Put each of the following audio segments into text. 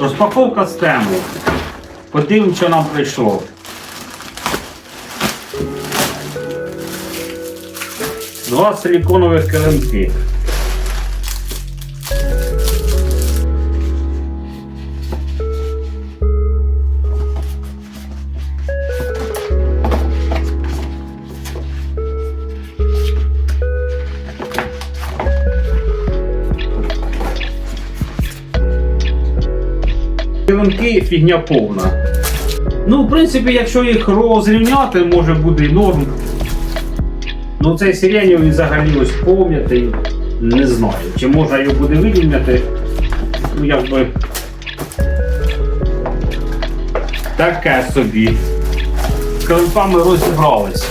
Розпаковка з тему. Подивимось, що нам прийшло. Два силіконових килимки. Килимки фігня повна. Ну, в принципі, якщо їх розрівняти, може буде і норм. Ну цей сиренів взагалі ось пом'ятий. Не знаю. Чи можна його буде вирівняти. Ну якби. Таке собі. З килимками розібрались.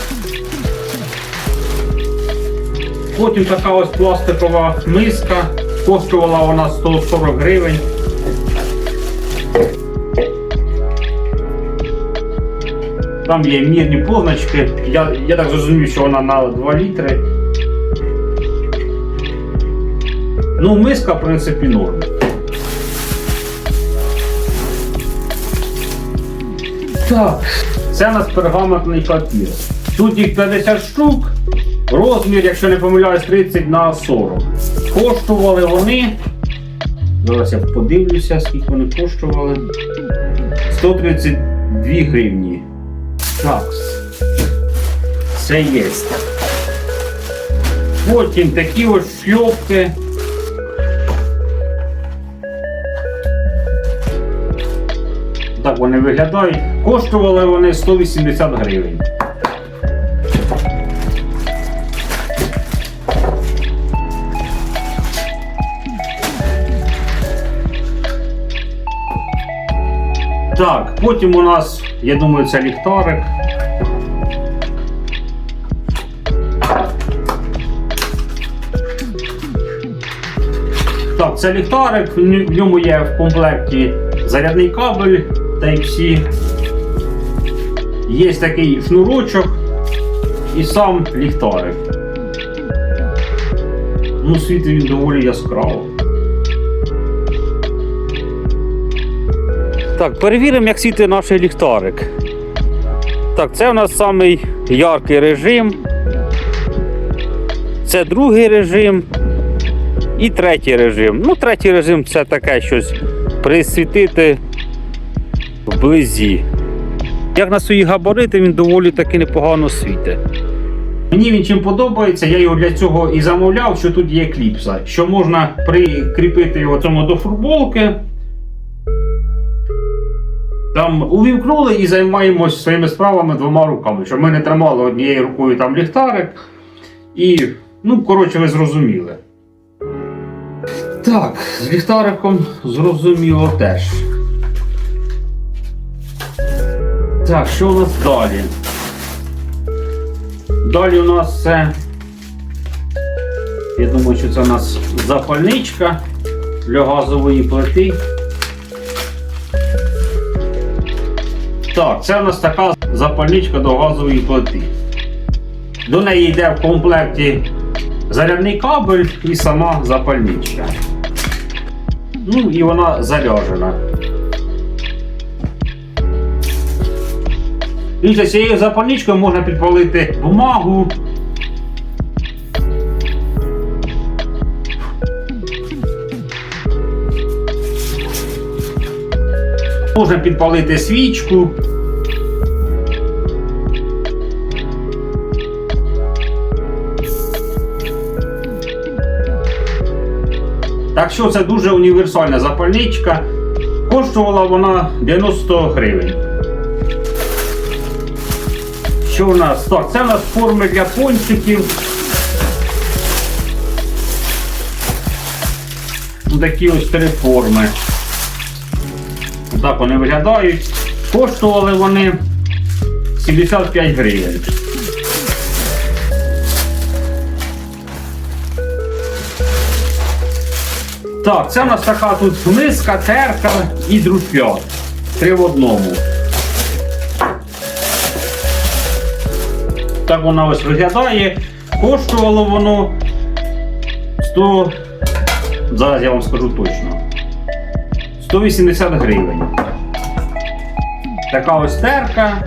Потім така ось пластикова миска. Коштувала вона 140 гривень. Там є мірні позначки. Я, я так зрозумів, що вона на 2 літри. Ну, миска, в принципі, норм. Так, це у нас пергаментний папір. Тут їх 50 штук. Розмір, якщо не помиляюсь, 30 на 40. Коштували вони. Зараз я подивлюся, скільки вони коштували. 132 гривні. Так. Це є. Потім такі ось шльопки. Так вони виглядають. Коштували вони 180 гривень. Так, потім у нас, я думаю, це ліхтарик. Так, це ліхтарик, в ньому є в комплекті зарядний кабель Type-C. Є такий шнурочок і сам ліхтарик. Ну, світить він доволі яскраво. Так, перевіримо, як світить наш ліхтарик. Так, це у нас самий яркий режим. Це другий режим. І третій режим. Ну, третій режим це таке щось присвітити вблизі. Як на свої габарити, він доволі таки непогано світить. Мені він чим подобається, я його для цього і замовляв, що тут є кліпса, що можна прикріпити його цьому до футболки. Там увімкнули і займаємось своїми справами двома руками, щоб ми не тримали однією рукою там ліхтарик. І, ну, коротше, ви зрозуміли. Так, з ліхтариком зрозуміло теж. Так, що у нас далі? Далі у нас це. Я думаю, що це у нас запальничка для газової плити. Так, це у нас така запальничка до газової плити. До неї йде в комплекті зарядний кабель і сама запальничка. Ну і вона заряджена. І за цією запальничкою можна підпалити бумагу. Можна підпалити свічку. Так що це дуже універсальна запальничка. Коштувала вона 90 гривень. Що у нас? Так, це у нас форми для пончиків. Такі ось три форми. Так вони виглядають. Коштували вони 75 гривень. Так, це у нас така тут миска, терка і друп'ят. Три в одному. Так вона ось виглядає. Коштувало воно 100. Зараз я вам скажу точно. 180 гривень. Така ось терка,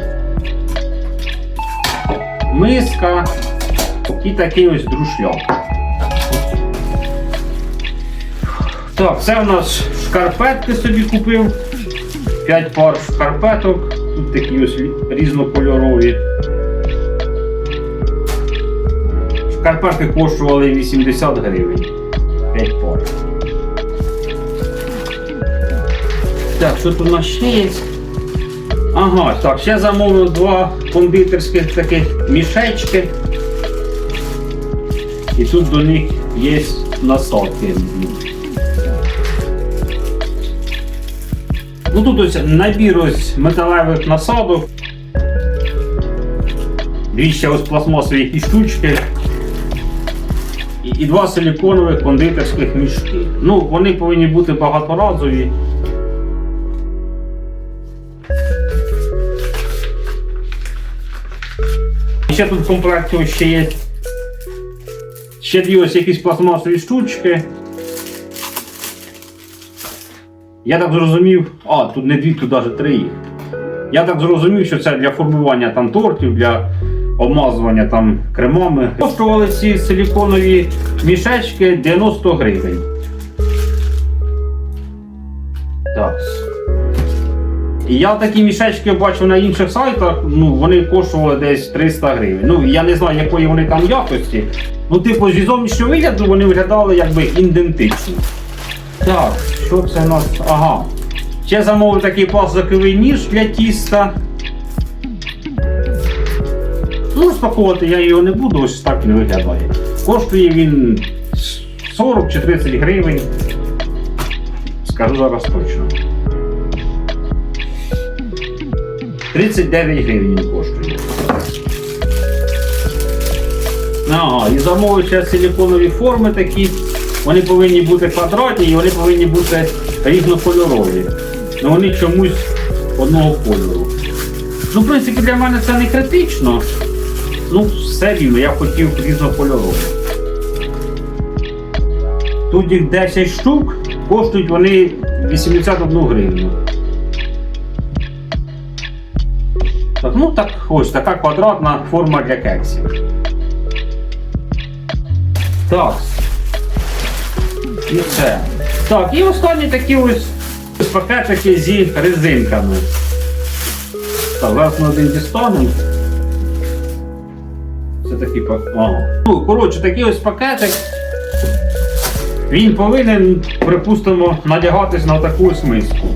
миска і такий ось друшляк. Так, це у нас шкарпетки собі купив. 5 пар шкарпеток. Тут такі ось різнокольорові. Шкарпетки коштували 80 гривень. 5 пар. Так, що тут у нас ще є? Ага, так, ще замовив два кондитерських таких мішечки. І тут до них є насадки. Ну тут ось набір ось металевих насадок. Дві ще ось пластмасові якісь штучки. І, і два силіконових кондитерських мішки. Ну, вони повинні бути багаторазові. Ще тут в комплекті ще є ще дві ось якісь пластмасові штучки. Я так зрозумів, а, тут не дві, тут навіть три їх. Я так зрозумів, що це для формування там тортів, для обмазування там кремами. Коштували ці силіконові мішечки 90 гривень. Так. Я такі мішечки бачив на інших сайтах, ну вони коштували десь 300 гривень. Ну я не знаю, якої вони там якості. Ну, типу, зі зовнішнього вигляду вони виглядали якби ідентично. Так, що це у нас? Ага. Ще замовив такий пластиковий ніж для тіста. Ну, розпакувати я його не буду, ось так він виглядає. Коштує він 40 чи 30 гривень. Скажу зараз точно. 39 гривень він коштує. Ага, і замовив ще силіконові форми такі. Вони повинні бути квадратні і вони повинні бути різнокольорові. Ну вони чомусь одного кольору. Ну, в принципі, для мене це не критично. Ну, все рівно, я хотів різнокольорові. Тут їх 10 штук, коштують вони 81 гривню. Ну так ось така квадратна форма для кексів. Так. І це. Так, і останні такі ось пакетики зі резинками. Так, зараз ми один дістанемо. Це такий. Ну, коротше, такий ось пакетик. Він повинен, припустимо, надягатись на таку ось миску.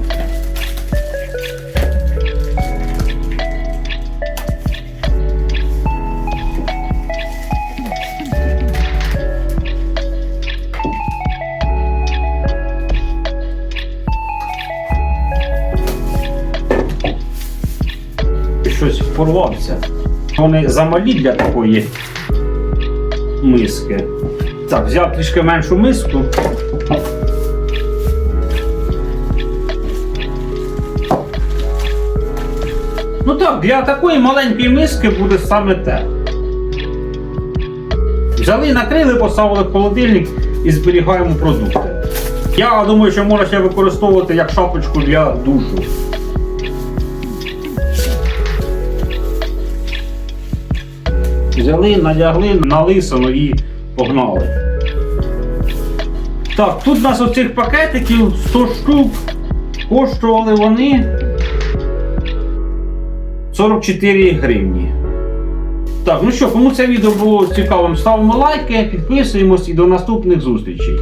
Щось. Вони замалі для такої миски. Так, взяв трішки меншу миску. Ну так, для такої маленької миски буде саме те. Взяли, накрили, поставили в холодильник і зберігаємо продукти. Я думаю, що можна ще використовувати як шапочку для душу. Взяли, надягли на лисину і погнали. Так, тут у нас оцих пакетиків 100 штук. Коштували вони 44 гривні. Так, ну що, кому це відео було цікавим, ставимо лайки, підписуємось і до наступних зустрічей.